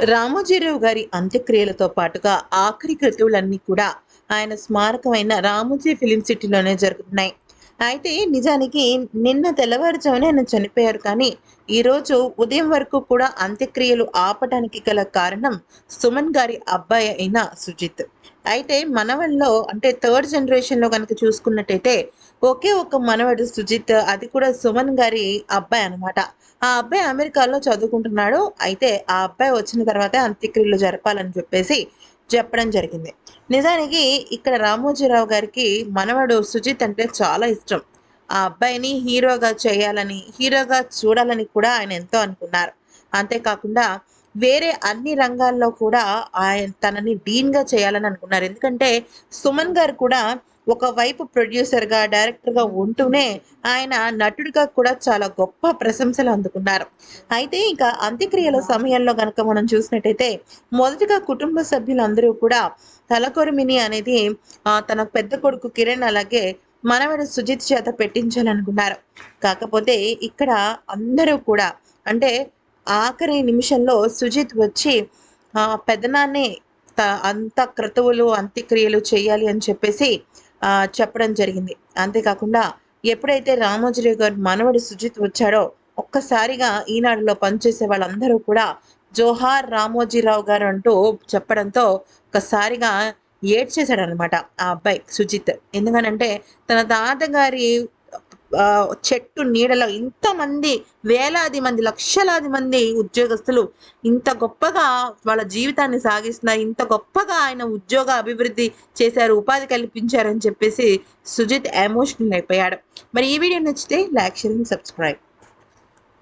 రామోజీరావు గారి అంత్యక్రియలతో పాటుగా ఆఖరి కృతువులన్నీ కూడా ఆయన స్మారకమైన రామోజీ ఫిలిం సిటీలోనే జరుగుతున్నాయి. అయితే నిజానికి నిన్న తెల్లవారుజామునే ఆయన చనిపోయారు కానీ ఈరోజు ఉదయం వరకు కూడా అంత్యక్రియలు ఆపటానికి గల కారణం సుమన్ గారి అబ్బాయి అయిన సుజిత్. అయితే మనవల్లో అంటే థర్డ్ జనరేషన్లో కనుక చూసుకున్నట్టయితే ఒకే ఒక మనవడు సుజిత్ అది కూడా సుమన్ గారి అబ్బాయి అనమాట ఆ అబ్బాయి అమెరికాలో చదువుకుంటున్నాడు. అయితే ఆ అబ్బాయి వచ్చిన తర్వాతే అంత్యక్రియలు జరపాలని చెప్పేసి చెప్పడం జరిగింది. నిజానికి ఇక్కడ రామోజీరావు గారికి మనవడు సుజిత్ అంటే చాలా ఇష్టం. ఆ అబ్బాయిని హీరోగా చేయాలని హీరోగా చూడాలని కూడా ఆయన ఎంతో అనుకున్నారు. అంతేకాకుండా వేరే అన్ని రంగాల్లో కూడా ఆయన తనని డీన్గా చేయాలని అనుకున్నారు. ఎందుకంటే సుమన్ గారు కూడా ఒకవైపు ప్రొడ్యూసర్గా డైరెక్టర్గా ఉంటూనే ఆయన నటుడిగా కూడా చాలా గొప్ప ప్రశంసలు అందుకున్నారు. అయితే ఇంకా అంత్యక్రియల సమయంలో కనుక మనం చూసినట్టయితే మొదటిగా కుటుంబ సభ్యులందరూ కూడా తలకొరిమిని అనేది తన పెద్ద కొడుకు కిరణ్ అలాగే మనవడు సుజిత్ చేత పెట్టించాలనుకున్నారు. కాకపోతే ఇక్కడ అందరూ కూడా అంటే ఆఖరి నిమిషంలో సుజిత్ వచ్చి ఆ, పెదనాన్నే త- అంత క్రతువులు అంత్యక్రియలు చేయాలి అని చెప్పేసి ఆ, చెప్పడం జరిగింది. అంతేకాకుండా ఎప్పుడైతే రామోజీరావు గారు మనవడు సుజిత్ వచ్చాడో ఒక్కసారిగా ఈనాడులో పనిచేసే వాళ్ళందరూ కూడా జోహార్ రామోజీరావు గారు అంటూ చెప్పడంతో ఒక్కసారిగా ఏడ్చేశాడనమాట ఆ అబ్బాయి సుజిత్. ఎందుకనంటే తన తాతగారి చెట్టు నీడలో ఇంతమంది వేలాది మంది లక్షలాది మంది ఉద్యోగస్తులు ఇంత గొప్పగా వాళ్ళ జీవితాన్ని సాగిస్తున్నారు ఇంత గొప్పగా ఆయన ఉద్యోగ అభివృద్ధి చేశారు ఉపాధి కల్పించారని చెప్పేసి సుజిత్ ఎమోషనల్ అయిపోయాడు. మరి ఈ వీడియో నచ్చితే లైక్ షేర్ సబ్స్క్రైబ్.